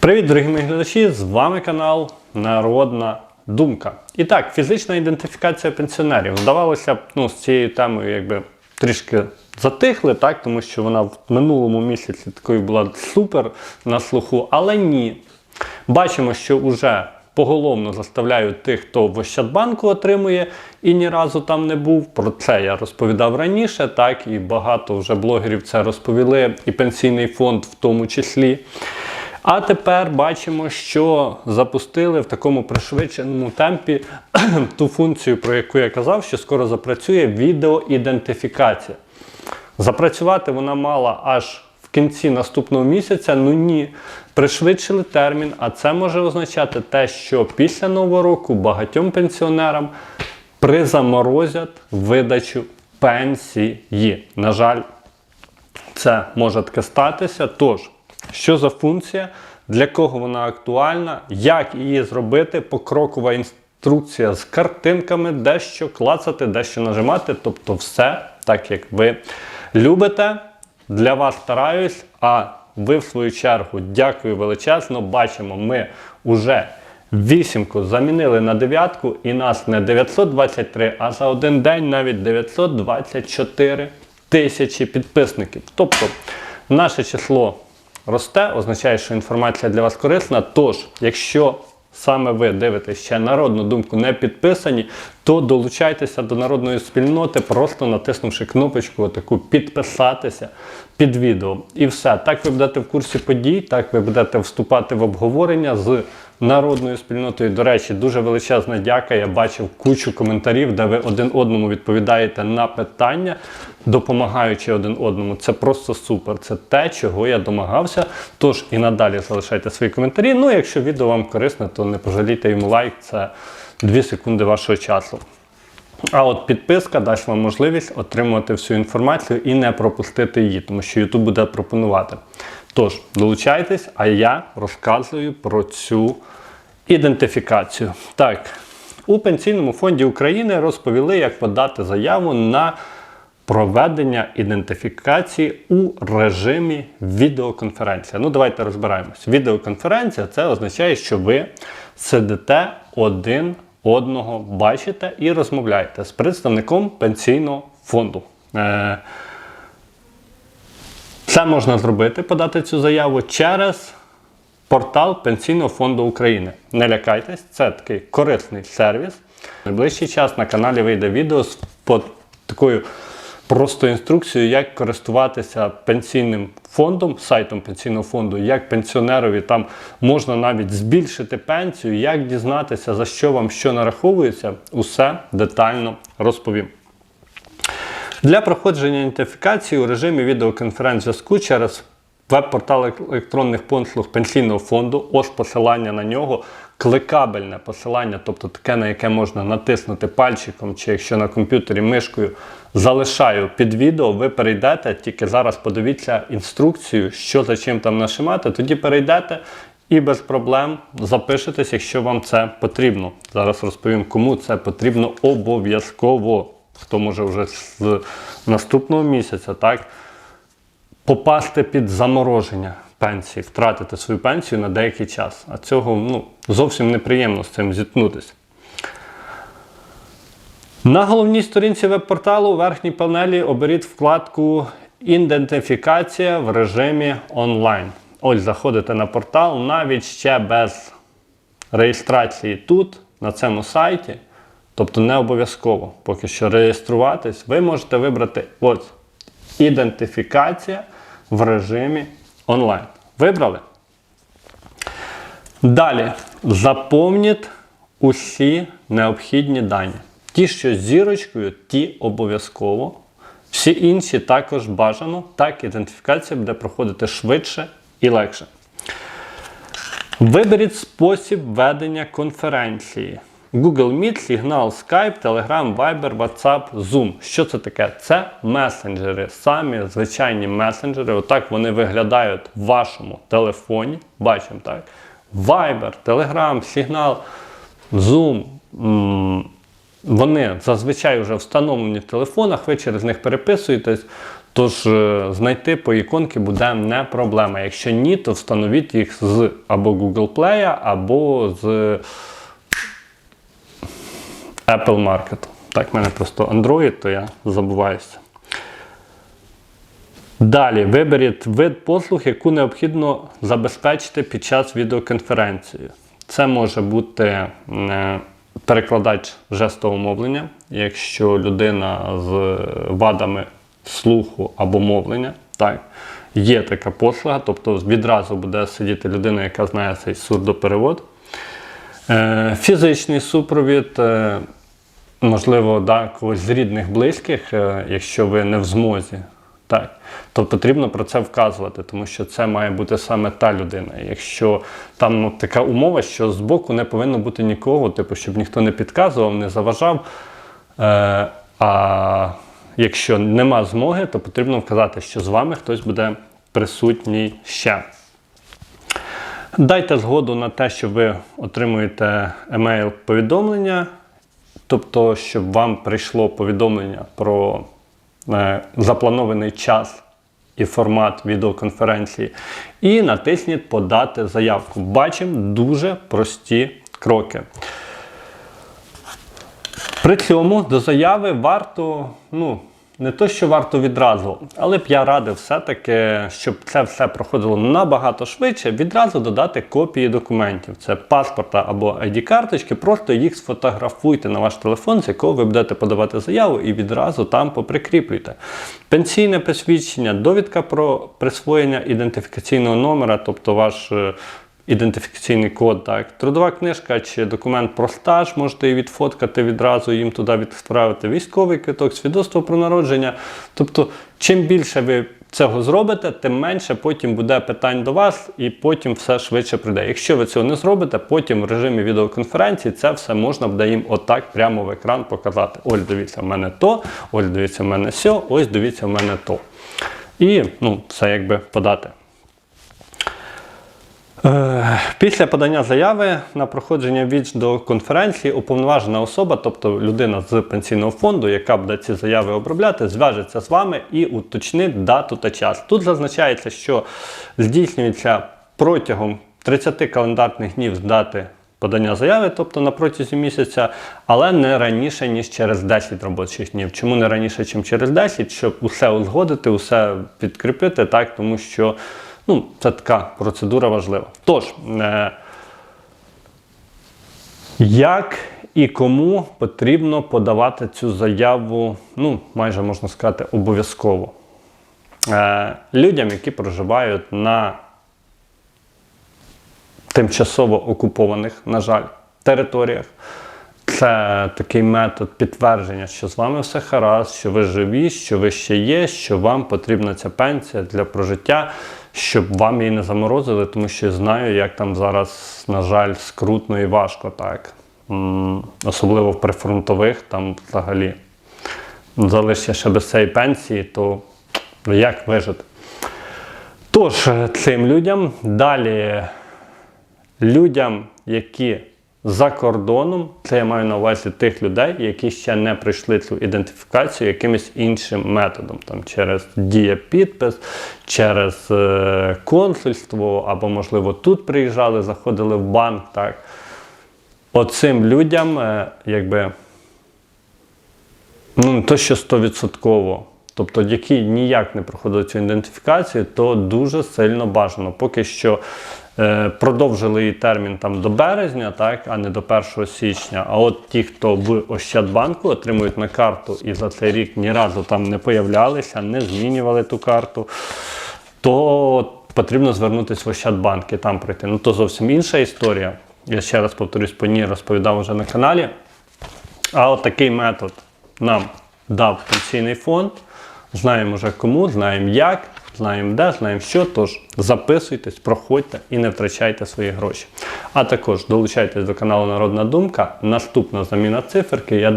Привіт, дорогі мої глядачі! З вами канал Народна Думка. І так, фізична ідентифікація пенсіонерів. Здавалося б, ну, з цією темою якби трішки затихли, так, тому що вона в минулому місяці такою була супер на слуху, але ні. Бачимо, що вже поголовно заставляють тих, хто в Ощадбанку отримує і ні разу там не був. Про це я розповідав раніше, так і багато вже блогерів це розповіли, і пенсійний фонд в тому числі. А тепер бачимо, що запустили в такому пришвидшеному темпі ту функцію, про яку я казав, що скоро запрацює відеоідентифікація. Запрацювати вона мала аж в кінці наступного місяця. Ну ні, пришвидшили термін, а це може означати те, що після нового року багатьом пенсіонерам призаморозять видачу пенсії. На жаль, це може таке статися. Тож, що за функція, для кого вона актуальна, як її зробити, покрокова інструкція з картинками, дещо клацати, дещо нажимати, тобто все так, як ви любите. Для вас стараюсь, а ви в свою чергу дякую величезно. Бачимо, ми вже вісімку замінили на дев'ятку, і нас не 923, а за один день навіть 924 тисячі підписників. Тобто наше число росте, означає, що інформація для вас корисна. Тож, якщо саме ви дивитесь ще народну думку не підписані, то долучайтеся до народної спільноти, просто натиснувши кнопочку таку підписатися під відео. І все. Так ви будете в курсі подій, так ви будете вступати в обговорення з народною спільнотою. До речі, дуже величезна дяка. Я бачив кучу коментарів, де ви один одному відповідаєте на питання, допомагаючи один одному. Це просто супер. Це те, чого я домагався. Тож і надалі залишайте свої коментарі. Ну, якщо відео вам корисне, то не пожалійте йому лайк. Це 2 секунди вашого часу. А от підписка дасть вам можливість отримувати всю інформацію і не пропустити її, тому що YouTube буде пропонувати. Тож, долучайтесь, а я розказую про цю ідентифікацію. Так, у Пенсійному фонді України розповіли, як подати заяву на проведення ідентифікації у режимі відеоконференція. Ну, давайте розбираємось. Відеоконференція це означає, що ви сидите один одного, бачите і розмовляєте з представником пенсійного фонду. Е, це можна зробити, подати цю заяву через портал Пенсійного фонду України. Не лякайтесь, це такий корисний сервіс. В найближчий час на каналі вийде відео з такою простою інструкцією, як користуватися пенсійним фондом, сайтом пенсійного фонду, як пенсіонерові там можна навіть збільшити пенсію, як дізнатися, за що вам що нараховується, усе детально розповім. Для проходження ідентифікації у режимі відеоконференц-зв'язку через веб-портал електронних послуг пенсійного фонду, ось посилання на нього, кликабельне посилання, тобто таке, на яке можна натиснути пальчиком, чи якщо на комп'ютері мишкою залишаю під відео, ви перейдете, тільки зараз подивіться інструкцію, що за чим там нажимати, тоді перейдете і без проблем запишетесь, якщо вам це потрібно. Зараз розповім, кому це потрібно обов'язково. Хто може вже з наступного місяця, так? Попасти під замороження пенсії, втратити свою пенсію на деякий час. А цього ну, зовсім неприємно з цим зіткнутися. На головній сторінці веб-порталу у верхній панелі оберіть вкладку Ідентифікація в режимі онлайн. Ось заходите на портал, навіть ще без реєстрації тут, на цьому сайті. Тобто не обов'язково поки що реєструватись, ви можете вибрати ось ідентифікація в режимі онлайн. Вибрали? Далі заповніть усі необхідні дані. Ті, що з зірочкою, ті обов'язково. Всі інші також бажано. Так, ідентифікація буде проходити швидше і легше. Виберіть спосіб ведення конференції. Google Meet, Signal, Skype, Telegram, Viber, WhatsApp, Zoom. Що це таке? Це месенджери, самі звичайні месенджери. Отак вони виглядають в вашому телефоні. Бачимо так. Viber, Telegram, Signal, Zoom. Вони зазвичай вже встановлені в телефонах, ви через них переписуєтесь. Тож е, знайти по іконки буде не проблема. Якщо ні, то встановіть їх з або Google Play, або з Apple Market. Так, в мене просто Android, то я забуваюся. Далі виберіть вид послуг, яку необхідно забезпечити під час відеоконференції. Це може бути е, перекладач жестового мовлення, якщо людина з вадами слуху або мовлення. Так, є така послуга, тобто відразу буде сидіти людина, яка знає цей сурдоперевод. Е, Фізичний супровід, е, можливо, да, когось з рідних, близьких, е, якщо ви не в змозі. Так. То потрібно про це вказувати, тому що це має бути саме та людина. Якщо там ну, така умова, що збоку не повинно бути нікого, типу, щоб ніхто не підказував, не заважав. Е, а якщо нема змоги, то потрібно вказати, що з вами хтось буде присутній ще. Дайте згоду на те, що ви отримуєте емейл-повідомлення, тобто, щоб вам прийшло повідомлення про е, запланований час і формат відеоконференції. І натисніть Подати заявку. Бачимо дуже прості кроки. При цьому до заяви варто, ну, не то, що варто відразу, але б я радив все-таки, щоб це все проходило набагато швидше, відразу додати копії документів. Це паспорта або ID-карточки, просто їх сфотографуйте на ваш телефон, з якого ви будете подавати заяву, і відразу там поприкріплюйте. Пенсійне посвідчення, довідка про присвоєння ідентифікаційного номера, тобто ваш. Ідентифікаційний код, так, трудова книжка чи документ про стаж, можете її відфоткати відразу, їм туди відправити військовий квиток, свідоцтво про народження. Тобто, чим більше ви цього зробите, тим менше потім буде питань до вас, і потім все швидше прийде. Якщо ви цього не зробите, потім в режимі відеоконференції це все можна буде їм отак прямо в екран показати. Ось дивіться, в мене то, ось дивіться, в мене сьо, ось дивіться, в мене то. І ну, все якби подати. Е, Після подання заяви на проходження віч до конференції уповноважена особа, тобто людина з пенсійного фонду, яка буде ці заяви обробляти, зв'яжеться з вами і уточнить дату та час. Тут зазначається, що здійснюється протягом 30 календарних днів з дати подання заяви, тобто на протязі місяця, але не раніше, ніж через 10 робочих днів. Чому не раніше, ніж через 10? Щоб усе узгодити, усе підкріпити, так, тому що. Ну, це така процедура важлива. Тож, е, як і кому потрібно подавати цю заяву, ну, майже можна сказати, обов'язково. Е, людям, які проживають на тимчасово окупованих, на жаль, територіях. Це такий метод підтвердження, що з вами все гаразд, що ви живі, що ви ще є, що вам потрібна ця пенсія для прожиття, щоб вам її не заморозили, тому що знаю, як там зараз, на жаль, скрутно і важко так. Особливо в прифронтових, там взагалі залишся ще без цієї пенсії, то як вижити? Тож, е, цим людям далі людям, які за кордоном, це я маю на увазі тих людей, які ще не пройшли цю ідентифікацію якимось іншим методом, там через дія-підпис, через е, консульство, або, можливо, тут приїжджали, заходили в банк. Так. Оцим людям, е, якби, ну, то, що 100%, тобто які ніяк не проходили цю ідентифікацію, то дуже сильно бажано. Поки що продовжили її термін там до березня, так, а не до 1 січня. А от ті, хто в Ощадбанку отримують на карту і за цей рік ні разу там не появлялися, не змінювали ту карту, то потрібно звернутися в Ощадбанк і там пройти. Ну то зовсім інша історія. Я ще раз повторюсь, по ній розповідав вже на каналі. А от такий метод нам дав пенсійний фонд. Знаємо вже кому, знаємо як, знаємо де, знаємо що. Тож записуйтесь, проходьте і не втрачайте свої гроші. А також долучайтесь до каналу Народна Думка. Наступна заміна циферки. Я